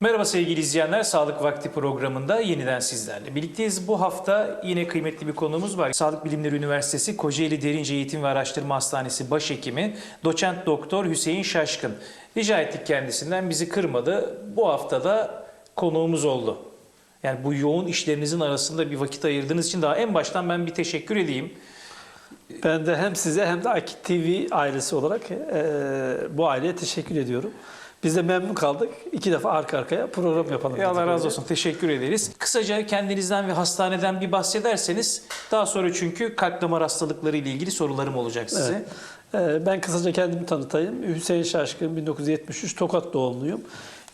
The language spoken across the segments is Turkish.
Merhaba sevgili izleyenler, Sağlık Vakti programında yeniden sizlerle birlikteyiz. Bu hafta yine kıymetli bir konuğumuz var. Sağlık Bilimleri Üniversitesi Kocaeli Derince Eğitim ve Araştırma Hastanesi Başhekimi Doçent Doktor Hüseyin Şaşkın. Rica ettik kendisinden, bizi kırmadı. Bu hafta da konuğumuz oldu. Yani bu yoğun işlerinizin arasında bir vakit ayırdığınız için daha en baştan ben bir teşekkür edeyim. Ben de hem size hem de Akit TV ailesi olarak e, bu aileye teşekkür ediyorum. Biz de memnun kaldık. İki defa arka arkaya program yapalım. E, Allah razı olsun. Teşekkür ederiz. Kısaca kendinizden ve hastaneden bir bahsederseniz daha sonra çünkü kalp damar hastalıkları ile ilgili sorularım olacak size. Evet. E, ben kısaca kendimi tanıtayım. Hüseyin Şaşkın, 1973 Tokat doğumluyum.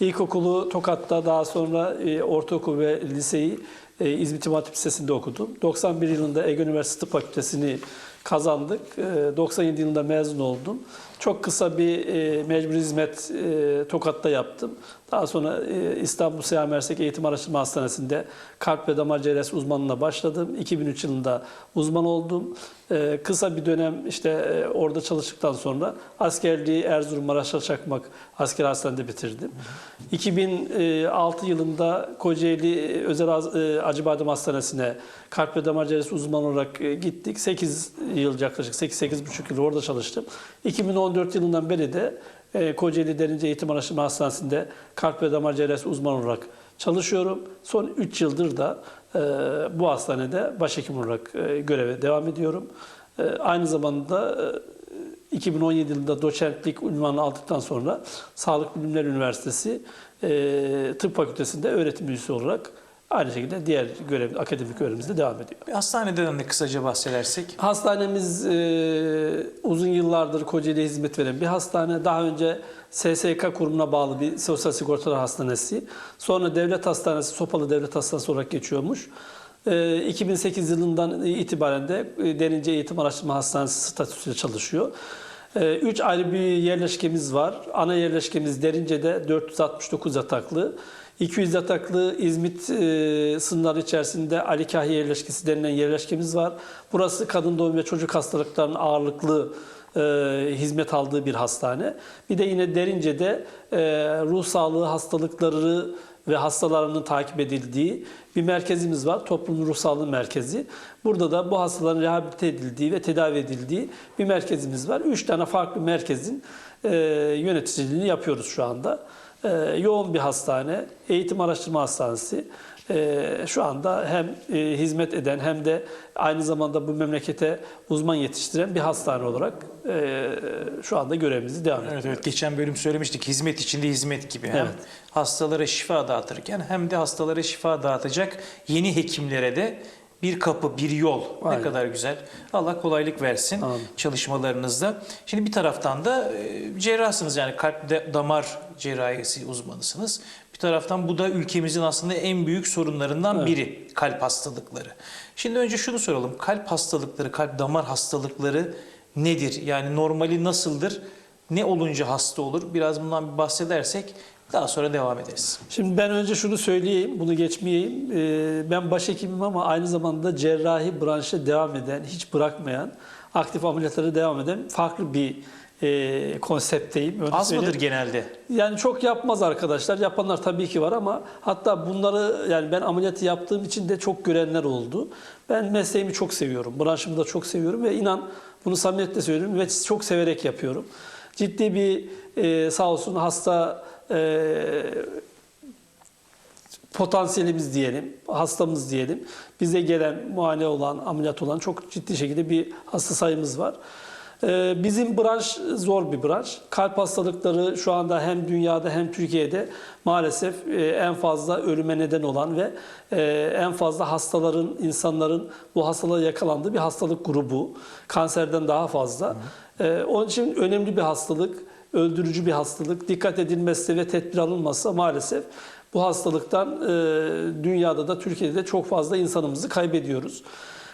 İlkokulu Tokat'ta, daha sonra e, ortaokul ve liseyi e, İzmit İmam Hatip Lisesi'nde okudum. 91 yılında Ege Üniversitesi Tıp Fakültesini kazandık. E, 97 yılında mezun oldum. Çok kısa bir e, mecbur hizmet e, Tokat'ta yaptım. Daha sonra e, İstanbul Seyahat Mersek Eğitim Araştırma Hastanesi'nde kalp ve damar cerrahisi uzmanlığına başladım. 2003 yılında uzman oldum. E, kısa bir dönem işte e, orada çalıştıktan sonra askerliği Erzurum Maraş'a Çakmak Asker Hastanesi'nde bitirdim. 2006 yılında Kocaeli Özel Acıbadem Hastanesi'ne kalp ve damar cerrahisi uzmanı olarak gittik. 8 yıl yaklaşık 8-8,5 yıl orada çalıştım. 2014 yılından beri de e, Kocaeli Derince Eğitim Araştırma Hastanesi'nde kalp ve damar cerrahisi uzmanı olarak çalışıyorum. Son 3 yıldır da e, bu hastanede başhekim olarak e, göreve devam ediyorum. E, aynı zamanda e, 2017 yılında doçentlik unvanını aldıktan sonra Sağlık Bilimleri Üniversitesi Tıp Fakültesi'nde öğretim üyesi olarak aynı şekilde diğer görev, akademik görevimizde devam ediyor. Bir hastaneden de kısaca bahsedersek. Hastanemiz e, uzun yıllardır Kocaeli'ye hizmet veren bir hastane. Daha önce SSK kurumuna bağlı bir sosyal sigortalar hastanesi. Sonra devlet hastanesi, Sopalı Devlet Hastanesi olarak geçiyormuş. E, 2008 yılından itibaren de e, Derince Eğitim Araştırma Hastanesi statüsüyle çalışıyor. E, Üç ayrı bir yerleşkemiz var. Ana yerleşkemiz Derince'de 469 yataklı. 200 yataklı İzmit e, sınırları içerisinde Ali Kahya yerleşkesi denilen yerleşkemiz var. Burası kadın doğum ve çocuk hastalıklarının ağırlıklı e, hizmet aldığı bir hastane. Bir de yine Derince'de e, ruh sağlığı hastalıkları ve hastalarının takip edildiği bir merkezimiz var. Toplum Ruh Sağlığı Merkezi. Burada da bu hastaların rehabilite edildiği ve tedavi edildiği bir merkezimiz var. Üç tane farklı merkezin e, yöneticiliğini yapıyoruz şu anda. E, yoğun bir hastane, eğitim araştırma hastanesi. E, şu anda hem e, hizmet eden hem de aynı zamanda bu memlekete uzman yetiştiren bir hastane olarak e, şu anda görevimizi devam ediyoruz. Evet evet geçen bölüm söylemiştik hizmet içinde hizmet gibi. Hem Evet. hastalara şifa dağıtırken hem de hastalara şifa dağıtacak yeni hekimlere de bir kapı, bir yol. Ne Aynen. kadar güzel. Allah kolaylık versin Amin. çalışmalarınızda. Şimdi bir taraftan da e, cerrahsınız yani kalp de- damar cerrahisi uzmanısınız. Bir taraftan bu da ülkemizin aslında en büyük sorunlarından Evet. biri kalp hastalıkları. Şimdi önce şunu soralım. Kalp hastalıkları, kalp damar hastalıkları nedir? Yani normali nasıldır? Ne olunca hasta olur? Biraz bundan bir bahsedersek daha sonra devam ederiz. Şimdi ben önce şunu söyleyeyim, bunu geçmeyeyim. Ee, Ben başhekimim ama aynı zamanda cerrahi branşa devam eden, hiç bırakmayan, aktif ameliyatlara devam eden farklı bir e, konseptteyim. Öyle Az söyleyeyim. mıdır genelde? Yani çok yapmaz arkadaşlar. Yapanlar tabii ki var ama hatta bunları yani ben ameliyatı yaptığım için de çok görenler oldu. Ben mesleğimi çok seviyorum. Branşımı da çok seviyorum ve inan bunu samimiyetle söylüyorum ve çok severek yapıyorum. Ciddi bir e, sağ olsun hasta e, potansiyelimiz diyelim, hastamız diyelim. Bize gelen, muayene olan, ameliyat olan çok ciddi şekilde bir hasta sayımız var. Ee, Bizim branş zor bir branş. Kalp hastalıkları şu anda hem dünyada hem Türkiye'de maalesef e, en fazla ölüme neden olan ve e, en fazla hastaların, insanların bu hastalığa yakalandığı bir hastalık grubu. Kanserden daha fazla. Ee, Onun için önemli bir hastalık, öldürücü bir hastalık. Dikkat edilmezse ve tedbir alınmazsa maalesef bu hastalıktan e, dünyada da Türkiye'de de çok fazla insanımızı kaybediyoruz.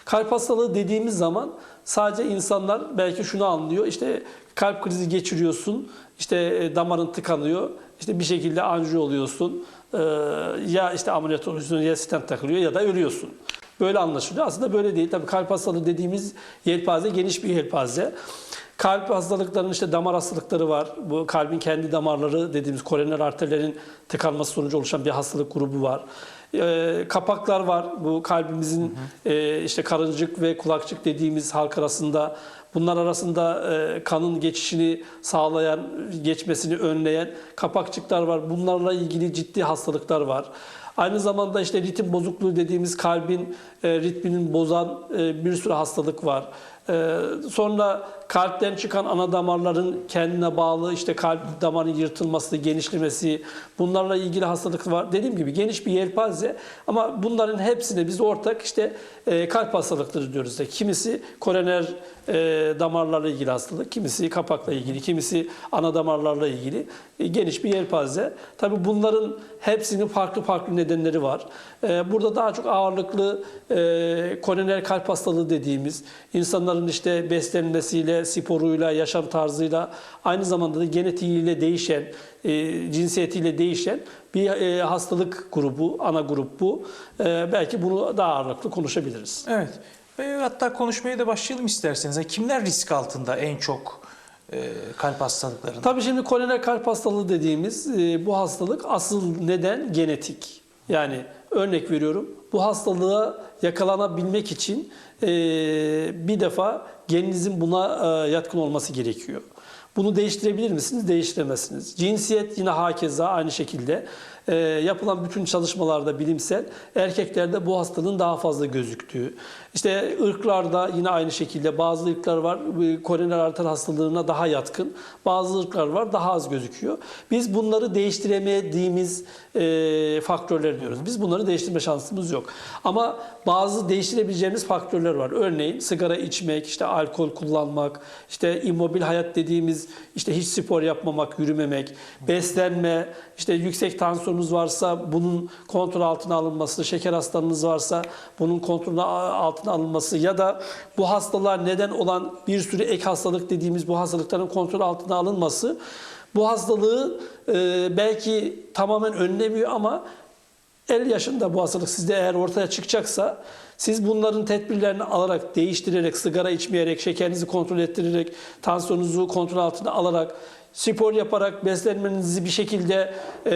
Kalp hastalığı dediğimiz zaman sadece insanlar belki şunu anlıyor. İşte kalp krizi geçiriyorsun, işte e, damarın tıkanıyor, işte bir şekilde anjiyo oluyorsun, e, ya işte ameliyat oluyorsun ya stent takılıyor ya da ölüyorsun. Böyle anlaşılıyor. Aslında böyle değil. Tabii kalp hastalığı dediğimiz yelpaze geniş bir yelpaze. Kalp hastalıklarının işte damar hastalıkları var. Bu kalbin kendi damarları dediğimiz koroner arterlerin tıkanması sonucu oluşan bir hastalık grubu var. Ee, kapaklar var. Bu kalbimizin e, işte karıncık ve kulakçık dediğimiz halk arasında bunlar arasında e, kanın geçişini sağlayan, geçmesini önleyen kapakçıklar var. Bunlarla ilgili ciddi hastalıklar var. Aynı zamanda işte ritim bozukluğu dediğimiz kalbin e, ritminin bozan e, bir sürü hastalık var. E, sonra kalpten çıkan ana damarların kendine bağlı işte kalp damarının yırtılması, genişlemesi bunlarla ilgili hastalık var. Dediğim gibi geniş bir yelpaze ama bunların hepsine biz ortak işte e, kalp hastalıkları diyoruz. İşte kimisi koroner e, damarlarla ilgili hastalık, kimisi kapakla ilgili, kimisi ana damarlarla ilgili e, geniş bir yelpaze. Tabii bunların hepsinin farklı farklı nedenleri var. Burada daha çok ağırlıklı koroner kalp hastalığı dediğimiz insanların işte beslenmesiyle, sporuyla, yaşam tarzıyla aynı zamanda da genetiğiyle değişen, e, cinsiyetiyle değişen bir e, hastalık grubu, ana grup bu. E, belki bunu daha ağırlıklı konuşabiliriz. Evet. Ve hatta konuşmaya da başlayalım isterseniz. Yani kimler risk altında en çok e, kalp hastalıklarında? Tabii şimdi koroner kalp hastalığı dediğimiz e, bu hastalık asıl neden genetik. Yani örnek veriyorum bu hastalığa yakalanabilmek için e, bir defa geninizin buna e, yatkın olması gerekiyor. Bunu değiştirebilir misiniz? Değiştiremezsiniz. Cinsiyet yine hakeza aynı şekilde. E, yapılan bütün çalışmalarda bilimsel erkeklerde bu hastalığın daha fazla gözüktüğü. İşte ırklarda yine aynı şekilde bazı ırklar var koroner arter hastalığına daha yatkın. Bazı ırklar var daha az gözüküyor. Biz bunları değiştiremediğimiz e, faktörler diyoruz. Biz bunları değiştirme şansımız yok. Ama bazı değiştirebileceğimiz faktörler var. Örneğin sigara içmek, işte alkol kullanmak, işte immobil hayat dediğimiz işte hiç spor yapmamak, yürümemek, beslenme, işte yüksek tansiyonunuz varsa bunun kontrol altına alınması, şeker hastalığınız varsa bunun kontrolü altına alınması ya da bu hastalığa neden olan bir sürü ek hastalık dediğimiz bu hastalıkların kontrol altına alınması bu hastalığı e, belki tamamen önlemiyor ama 50 yaşında bu hastalık sizde eğer ortaya çıkacaksa siz bunların tedbirlerini alarak, değiştirerek, sigara içmeyerek, şekerinizi kontrol ettirerek, tansiyonunuzu kontrol altına alarak, spor yaparak, beslenmenizi bir şekilde e,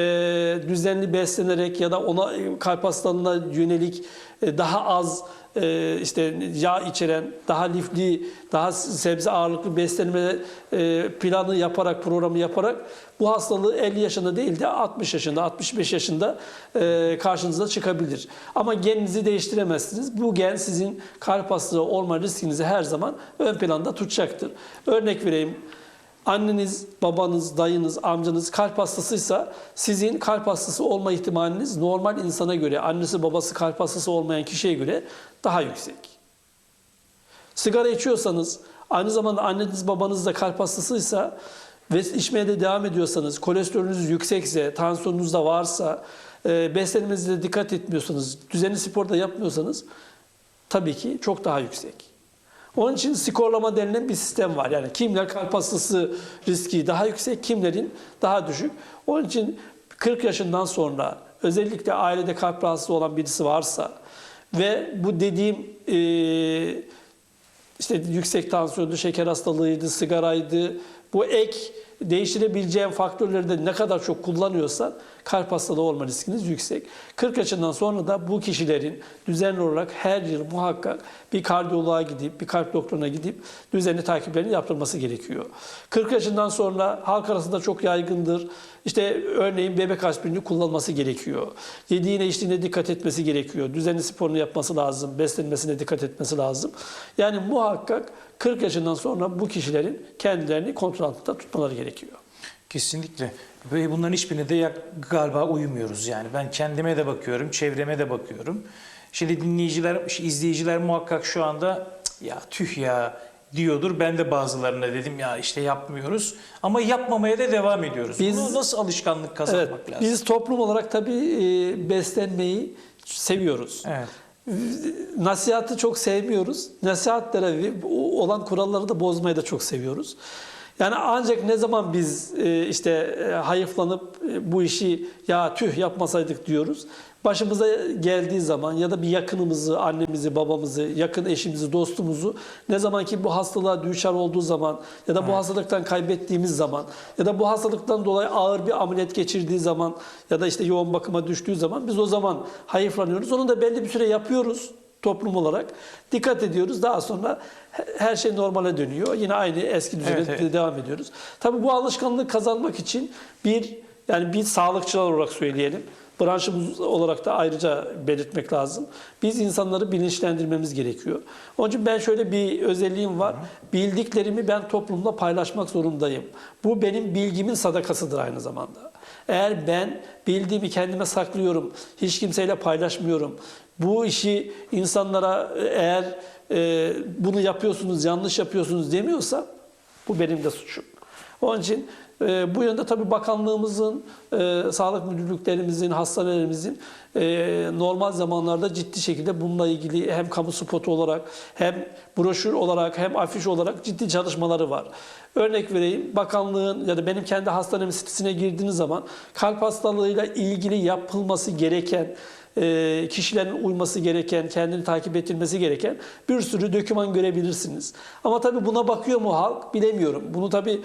düzenli beslenerek ya da ona e, kalp hastalığına yönelik e, daha az e, işte yağ içeren, daha lifli, daha sebze ağırlıklı beslenme e, planı yaparak, programı yaparak bu hastalığı 50 yaşında değil de 60 yaşında, 65 yaşında e, karşınıza çıkabilir. Ama geninizi değiştiremezsiniz. Bu gen sizin kalp hastalığı olma riskinizi her zaman ön planda tutacaktır. Örnek vereyim. Anneniz, babanız, dayınız, amcanız kalp hastasıysa sizin kalp hastası olma ihtimaliniz normal insana göre, annesi babası kalp hastası olmayan kişiye göre daha yüksek. Sigara içiyorsanız, aynı zamanda anneniz babanız da kalp hastasıysa ve içmeye de devam ediyorsanız, kolesterolünüz yüksekse, tansiyonunuz da varsa, e, beslenmenize dikkat etmiyorsanız, düzenli spor da yapmıyorsanız tabii ki çok daha yüksek. Onun için skorlama denilen bir sistem var. Yani kimler kalp hastası riski daha yüksek, kimlerin daha düşük. Onun için 40 yaşından sonra özellikle ailede kalp rahatsızlığı olan birisi varsa ve bu dediğim e, işte yüksek tansiyondu, şeker hastalığıydı, sigaraydı, bu ek değiştirebileceğin faktörleri de ne kadar çok kullanıyorsan kalp hastalığı olma riskiniz yüksek. 40 yaşından sonra da bu kişilerin düzenli olarak her yıl muhakkak bir kardiyoloğa gidip, bir kalp doktoruna gidip düzenli takiplerini yaptırması gerekiyor. 40 yaşından sonra halk arasında çok yaygındır. İşte örneğin bebek aspirini kullanması gerekiyor. Yediğine içtiğine dikkat etmesi gerekiyor. Düzenli sporunu yapması lazım. Beslenmesine dikkat etmesi lazım. Yani muhakkak 40 yaşından sonra bu kişilerin kendilerini kontrol altında tutmaları gerekiyor. Kesinlikle. Ve bunların hiçbirine de galiba uymuyoruz yani. Ben kendime de bakıyorum, çevreme de bakıyorum. Şimdi dinleyiciler, izleyiciler muhakkak şu anda "Cık, ya tüh ya diyordur. Ben de bazılarına dedim ya işte yapmıyoruz. Ama yapmamaya da devam ediyoruz. Biz- Bunu nasıl alışkanlık Evet, kazanmak lazım? biz toplum olarak tabii e, beslenmeyi seviyoruz. Evet. Nasihatı çok sevmiyoruz. Nasihatlere olan kuralları da bozmayı da çok seviyoruz. Yani ancak ne zaman biz e, işte e, hayıflanıp e, bu işi ya tüh yapmasaydık diyoruz. Başımıza geldiği zaman ya da bir yakınımızı, annemizi, babamızı, yakın eşimizi, dostumuzu ne zaman ki bu hastalığa düçar olduğu zaman ya da bu hastalıktan kaybettiğimiz zaman ya da bu hastalıktan dolayı ağır bir ameliyat geçirdiği zaman ya da işte yoğun bakıma düştüğü zaman biz o zaman hayıflanıyoruz. Onu da belli bir süre yapıyoruz toplum olarak. Dikkat ediyoruz. Daha sonra he- her şey normale dönüyor. Yine aynı eski düzene Evet, evet. devam ediyoruz. Tabii bu alışkanlığı kazanmak için bir yani bir sağlıkçılar olarak söyleyelim. Branşımız olarak da ayrıca belirtmek lazım. Biz insanları bilinçlendirmemiz gerekiyor. Onun için ben şöyle bir özelliğim var. Bildiklerimi ben toplumla paylaşmak zorundayım. Bu benim bilgimin sadakasıdır aynı zamanda. Eğer ben bildiğimi kendime saklıyorum, hiç kimseyle paylaşmıyorum. Bu işi insanlara eğer e, bunu yapıyorsunuz, yanlış yapıyorsunuz demiyorsam bu benim de suçum. Onun için e, bu yönde tabii bakanlığımızın, e, sağlık müdürlüklerimizin, hastanelerimizin e, normal zamanlarda ciddi şekilde bununla ilgili hem kamu spotu olarak hem broşür olarak hem afiş olarak ciddi çalışmaları var. Örnek vereyim, bakanlığın ya da benim kendi hastanemin sitesine girdiğiniz zaman kalp hastalığıyla ilgili yapılması gereken e, kişilerin uyması gereken, kendini takip ettirmesi gereken bir sürü doküman görebilirsiniz. Ama tabii buna bakıyor mu halk bilemiyorum. Bunu tabii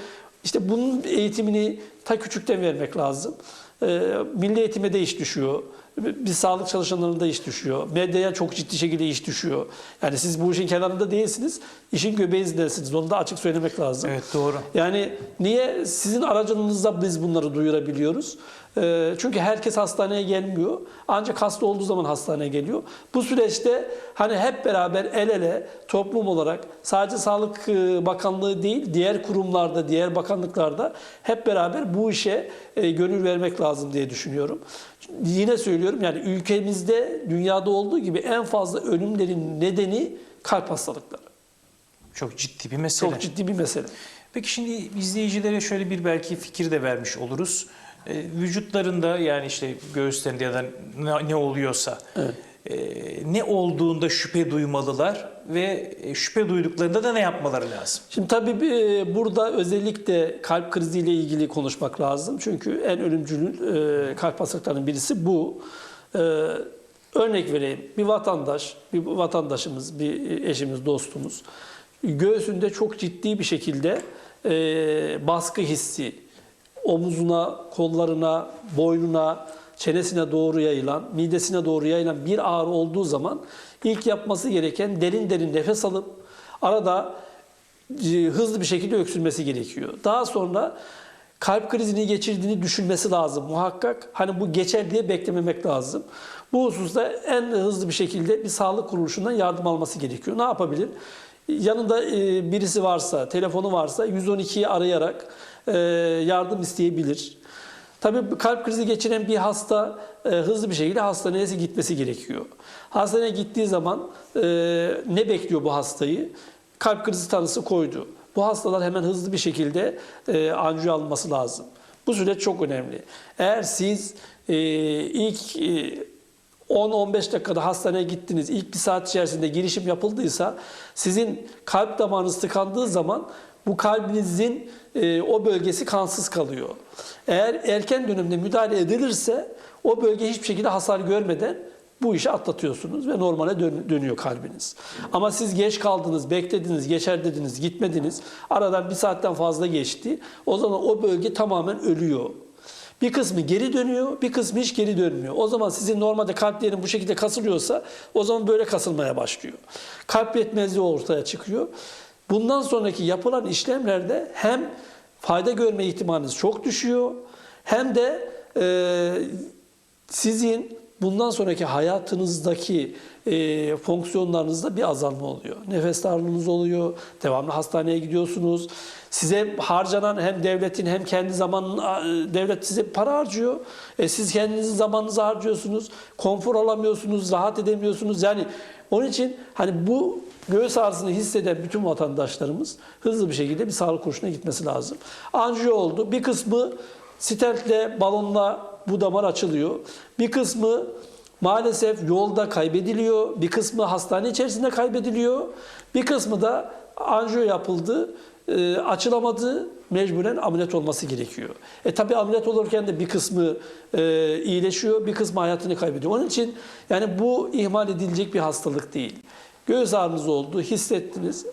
işte bunun eğitimini ta küçükten vermek lazım. E, milli eğitime de iş düşüyor. Bir sağlık çalışanlarına da iş düşüyor. Medyaya çok ciddi şekilde iş düşüyor. Yani siz bu işin kenarında değilsiniz. işin göbeğindesiniz. Onu da açık söylemek lazım. Evet doğru. Yani niye sizin aracınızla biz bunları duyurabiliyoruz? Ee, çünkü herkes hastaneye gelmiyor. Ancak hasta olduğu zaman hastaneye geliyor. Bu süreçte hani hep beraber el ele toplum olarak sadece Sağlık e, Bakanlığı değil diğer kurumlarda, diğer bakanlıklarda hep beraber bu işe e, gönül vermek lazım diye düşünüyorum. Yine söylüyorum yani ülkemizde dünyada olduğu gibi en fazla ölümlerin nedeni kalp hastalıkları. Çok ciddi bir mesele. Çok ciddi bir mesele. Peki şimdi izleyicilere şöyle bir belki fikir de vermiş oluruz. Ee, vücutlarında yani işte göğüslerinde ya da ne, ne oluyorsa Evet. E, ne olduğunda şüphe duymalılar ve e, şüphe duyduklarında da ne yapmaları lazım? Şimdi tabii bir- burada özellikle kalp kriziyle ilgili konuşmak lazım. Çünkü en ölümcül e, kalp hastalıklarının birisi bu. E, örnek vereyim. Bir vatandaş, bir vatandaşımız, bir eşimiz, dostumuz göğsünde çok ciddi bir şekilde e, baskı hissi, omuzuna, kollarına, boynuna, çenesine doğru yayılan, midesine doğru yayılan bir ağrı olduğu zaman ilk yapması gereken derin derin nefes alıp arada e, hızlı bir şekilde öksürmesi gerekiyor. Daha sonra kalp krizini geçirdiğini düşünmesi lazım muhakkak. Hani bu geçer diye beklememek lazım. Bu hususta en hızlı bir şekilde bir sağlık kuruluşundan yardım alması gerekiyor. Ne yapabilir? Yanında e, birisi varsa, telefonu varsa 112'yi arayarak e, yardım isteyebilir. Tabii kalp krizi geçiren bir hasta e, hızlı bir şekilde hastaneye gitmesi gerekiyor. Hastaneye gittiği zaman e, ne bekliyor bu hastayı? Kalp krizi tanısı koydu. Bu hastalar hemen hızlı bir şekilde e, anjiyo alınması lazım. Bu süreç çok önemli. Eğer siz e, ilk e, 10-15 dakikada hastaneye gittiniz, ilk bir saat içerisinde girişim yapıldıysa sizin kalp damarınız tıkandığı zaman bu kalbinizin e, o bölgesi kansız kalıyor. Eğer erken dönemde müdahale edilirse o bölge hiçbir şekilde hasar görmeden bu işi atlatıyorsunuz ve normale dön- dönüyor kalbiniz. Ama siz geç kaldınız, beklediniz, geçer dediniz, gitmediniz. Aradan bir saatten fazla geçti. O zaman o bölge tamamen ölüyor. Bir kısmı geri dönüyor, bir kısmı hiç geri dönmüyor. O zaman sizin normalde kalplerin bu şekilde kasılıyorsa o zaman böyle kasılmaya başlıyor. Kalp yetmezliği ortaya çıkıyor. Bundan sonraki yapılan işlemlerde hem fayda görme ihtimaliniz çok düşüyor hem de e, sizin bundan sonraki hayatınızdaki e, fonksiyonlarınızda bir azalma oluyor. Nefes darlığınız oluyor, devamlı hastaneye gidiyorsunuz. Size harcanan hem devletin hem kendi zamanın devlet size para harcıyor. E, siz kendinizin zamanınızı harcıyorsunuz. Konfor alamıyorsunuz, rahat edemiyorsunuz. Yani onun için hani bu göğüs ağrısını hisseden bütün vatandaşlarımız hızlı bir şekilde bir sağlık kuruluşuna gitmesi lazım. Anjiyo oldu. Bir kısmı stentle, balonla bu damar açılıyor. Bir kısmı maalesef yolda kaybediliyor. Bir kısmı hastane içerisinde kaybediliyor. Bir kısmı da anjiyo yapıldı. e, açılamadı, mecburen ameliyat olması gerekiyor. E tabi ameliyat olurken de bir kısmı e, iyileşiyor, bir kısmı hayatını kaybediyor. Onun için yani bu ihmal edilecek bir hastalık değil. Göğüs ağrınız oldu, hissettiniz.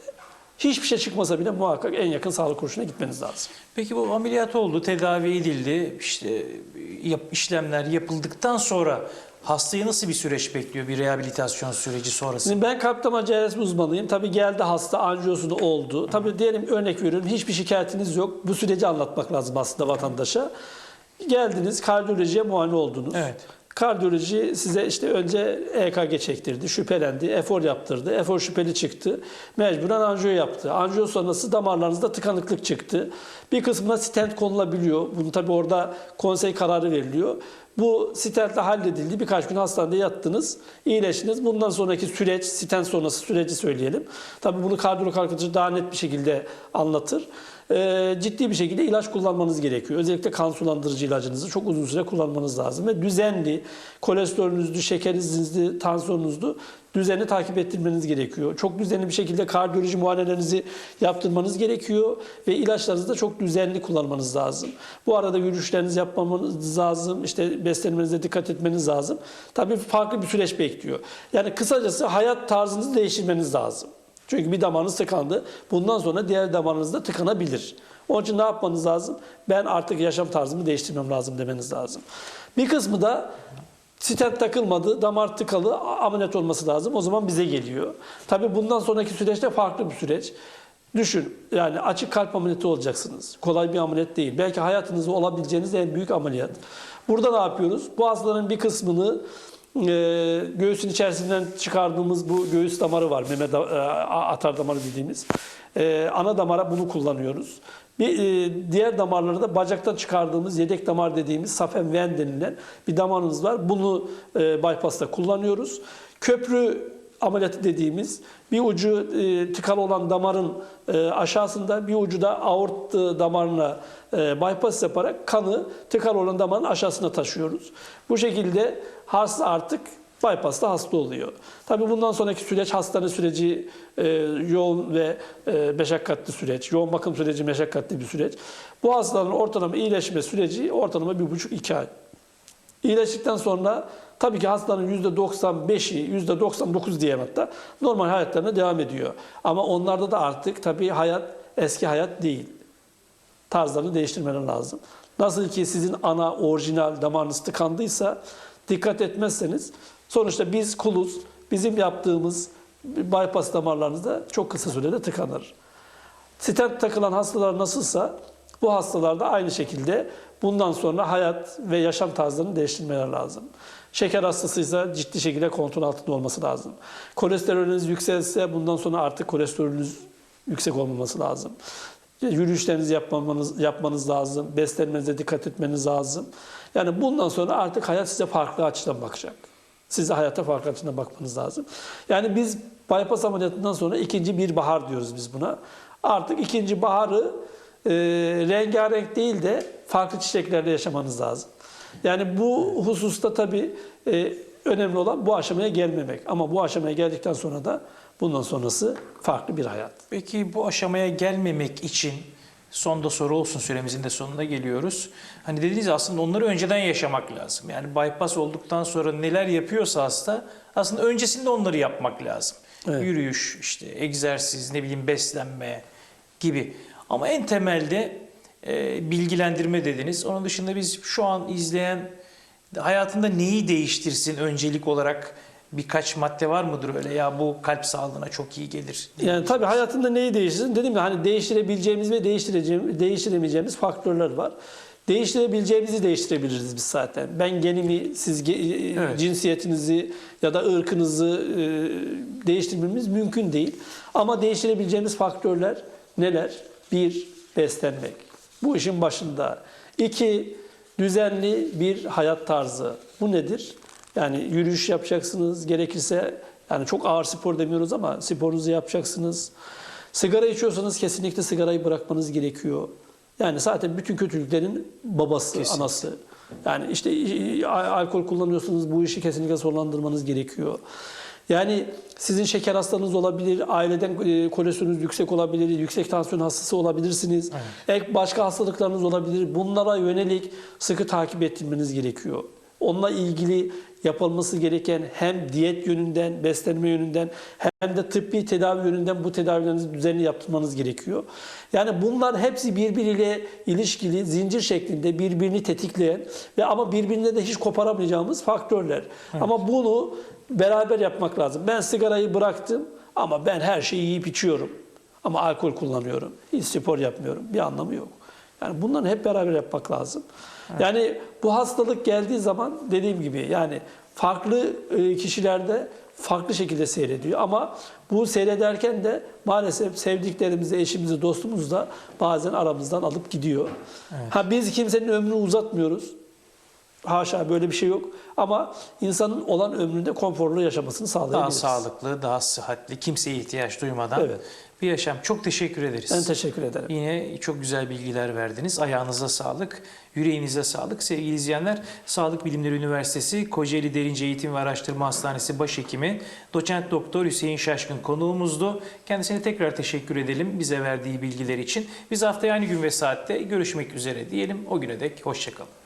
Hiçbir şey çıkmasa bile muhakkak en yakın sağlık kuruluşuna gitmeniz lazım. Peki bu ameliyat oldu, tedavi edildi, işte yap, işlemler yapıldıktan sonra hastayı nasıl bir süreç bekliyor, bir rehabilitasyon süreci sonrası? Şimdi ben kalp damar cerrahisi uzmanıyım. Tabii geldi hasta anjiyosunu oldu. Tabii diyelim örnek veriyorum hiçbir şikayetiniz yok. Bu süreci anlatmak lazım aslında vatandaşa. Geldiniz kardiyolojiye muayene oldunuz. Evet. Kardiyoloji size işte önce EKG çektirdi, şüphelendi, efor yaptırdı. Efor şüpheli çıktı. Mecburen anjiyo yaptı. Anjiyo sonrası damarlarınızda tıkanıklık çıktı. Bir kısmına stent konulabiliyor. Bunu tabii orada konsey kararı veriliyor. Bu stentle halledildi. Birkaç gün hastanede yattınız, iyileştiniz. Bundan sonraki süreç, stent sonrası süreci söyleyelim. Tabii bunu kardiyolog arkadaşı daha net bir şekilde anlatır. Ee, ciddi bir şekilde ilaç kullanmanız gerekiyor. Özellikle kan sulandırıcı ilacınızı çok uzun süre kullanmanız lazım. Ve düzenli, kolesterolünüzü, şekerinizdi, tansiyonunuzdu düzenli takip ettirmeniz gerekiyor. Çok düzenli bir şekilde kardiyoloji muayenelerinizi yaptırmanız gerekiyor ve ilaçlarınızı da çok düzenli kullanmanız lazım. Bu arada yürüyüşlerinizi yapmanız lazım, işte beslenmenize dikkat etmeniz lazım. Tabii farklı bir süreç bekliyor. Yani kısacası hayat tarzınızı değiştirmeniz lazım. Çünkü bir damarınız tıkandı. Bundan sonra diğer damarınız da tıkanabilir. Onun için ne yapmanız lazım? Ben artık yaşam tarzımı değiştirmem lazım demeniz lazım. Bir kısmı da stent takılmadı, damar tıkalı, ameliyat olması lazım. O zaman bize geliyor. Tabii bundan sonraki süreçte farklı bir süreç. Düşün yani açık kalp ameliyatı olacaksınız. Kolay bir ameliyat değil. Belki hayatınızda olabileceğiniz en büyük ameliyat. Burada ne yapıyoruz? Bu hastaların bir kısmını e, göğsün içerisinden çıkardığımız bu göğüs damarı var. Meme da, e, atar damarı dediğimiz. E, ana damara bunu kullanıyoruz. Bir e, diğer damarları da bacaktan çıkardığımız yedek damar dediğimiz safen ven denilen bir damarımız var. Bunu e, bypass'ta kullanıyoruz. Köprü ameliyatı dediğimiz bir ucu e, tıkalı olan damarın e, aşağısında bir ucu da aort damarına e, bypass yaparak kanı tıkalı olan damarın aşağısına taşıyoruz. Bu şekilde hasta artık bypass'ta hasta oluyor. Tabii bundan sonraki süreç hastane süreci e, yoğun ve e, meşakkatli süreç. Yoğun bakım süreci meşakkatli bir süreç. Bu hastaların ortalama iyileşme süreci ortalama bir buçuk iki ay. İyileştikten sonra tabii ki hastanın %95'i, %99 diyeyim hatta normal hayatlarına devam ediyor. Ama onlarda da artık tabii hayat eski hayat değil. Tarzlarını değiştirmeleri lazım. Nasıl ki sizin ana orijinal damarınız tıkandıysa dikkat etmezseniz sonuçta biz kuluz. Bizim yaptığımız bypass damarlarınızda çok kısa sürede tıkanır. Stent takılan hastalar nasılsa bu hastalarda aynı şekilde bundan sonra hayat ve yaşam tarzlarını değiştirmeleri lazım. Şeker hastasıysa ciddi şekilde kontrol altında olması lazım. Kolesterolünüz yükselse bundan sonra artık kolesterolünüz yüksek olmaması lazım. Yürüyüşlerinizi yapmanız, yapmanız lazım. Beslenmenize dikkat etmeniz lazım. Yani bundan sonra artık hayat size farklı açıdan bakacak. Size hayata farklı açıdan bakmanız lazım. Yani biz bypass ameliyatından sonra ikinci bir bahar diyoruz biz buna. Artık ikinci baharı e, rengarenk değil de farklı çiçeklerle yaşamanız lazım. Yani bu hususta tabii e, önemli olan bu aşamaya gelmemek. Ama bu aşamaya geldikten sonra da bundan sonrası farklı bir hayat. Peki bu aşamaya gelmemek için son da soru olsun süremizin de sonuna geliyoruz. Hani dediniz ya, aslında onları önceden yaşamak lazım. Yani bypass olduktan sonra neler yapıyorsa hasta aslında öncesinde onları yapmak lazım. Evet. Yürüyüş, işte egzersiz, ne bileyim beslenme gibi. Ama en temelde e, bilgilendirme dediniz. Onun dışında biz şu an izleyen hayatında neyi değiştirsin öncelik olarak birkaç madde var mıdır öyle ya bu kalp sağlığına çok iyi gelir. Yani tabii hayatında neyi değiştirsin? Dedim ya hani değiştirebileceğimiz ve değiştireceğimiz, değiştiremeyeceğimiz faktörler var. Değiştirebileceğimizi değiştirebiliriz biz zaten. Ben genimi, siz ge- Evet. cinsiyetinizi ya da ırkınızı e, değiştirmemiz mümkün değil. Ama değiştirebileceğimiz faktörler neler? Bir, beslenmek. Bu işin başında. İki, düzenli bir hayat tarzı. Bu nedir? Yani yürüyüş yapacaksınız, gerekirse yani çok ağır spor demiyoruz ama sporunuzu yapacaksınız. Sigara içiyorsanız kesinlikle sigarayı bırakmanız gerekiyor. Yani zaten bütün kötülüklerin babası, Kesinlikle. anası. Yani işte alkol kullanıyorsanız bu işi kesinlikle sonlandırmanız gerekiyor. Yani sizin şeker hastalığınız olabilir, aileden e, kolesterolünüz yüksek olabilir, yüksek tansiyon hastası olabilirsiniz. Ek başka hastalıklarınız olabilir. Bunlara yönelik sıkı takip ettirmeniz gerekiyor. Onunla ilgili yapılması gereken hem diyet yönünden, beslenme yönünden hem de tıbbi tedavi yönünden bu tedavilerinizi düzenli yaptırmanız gerekiyor. Yani bunlar hepsi birbiriyle ilişkili, zincir şeklinde birbirini tetikleyen ve ama birbirine de hiç koparamayacağımız faktörler. Ama bunu beraber yapmak lazım. Ben sigarayı bıraktım ama ben her şeyi yiyip içiyorum. Ama alkol kullanıyorum. Hiç spor yapmıyorum. Bir anlamı yok. Yani bunları hep beraber yapmak lazım. Yani bu hastalık geldiği zaman dediğim gibi yani farklı e, kişilerde farklı şekilde seyrediyor ama bu seyrederken de maalesef sevdiklerimizi, eşimizi, dostumuzu da bazen aramızdan alıp gidiyor. Ha biz kimsenin ömrünü uzatmıyoruz. Haşa böyle bir şey yok. Ama insanın olan ömründe konforlu yaşamasını Daha sağlayabiliriz. sağlıklı, daha sıhhatli, kimseye ihtiyaç duymadan Evet. bir yaşam. Çok teşekkür ederiz. Ben teşekkür ederim. Yine çok güzel bilgiler verdiniz. Ayağınıza sağlık, yüreğinize sağlık. Sevgili izleyenler, Sağlık Bilimleri Üniversitesi Kocaeli Derince Eğitim ve Araştırma Hastanesi Başhekimi Doçent Doktor Hüseyin Şaşkın konuğumuzdu. Kendisine tekrar teşekkür edelim bize verdiği bilgiler için. Biz haftaya aynı gün ve saatte görüşmek üzere diyelim. O güne dek hoşçakalın.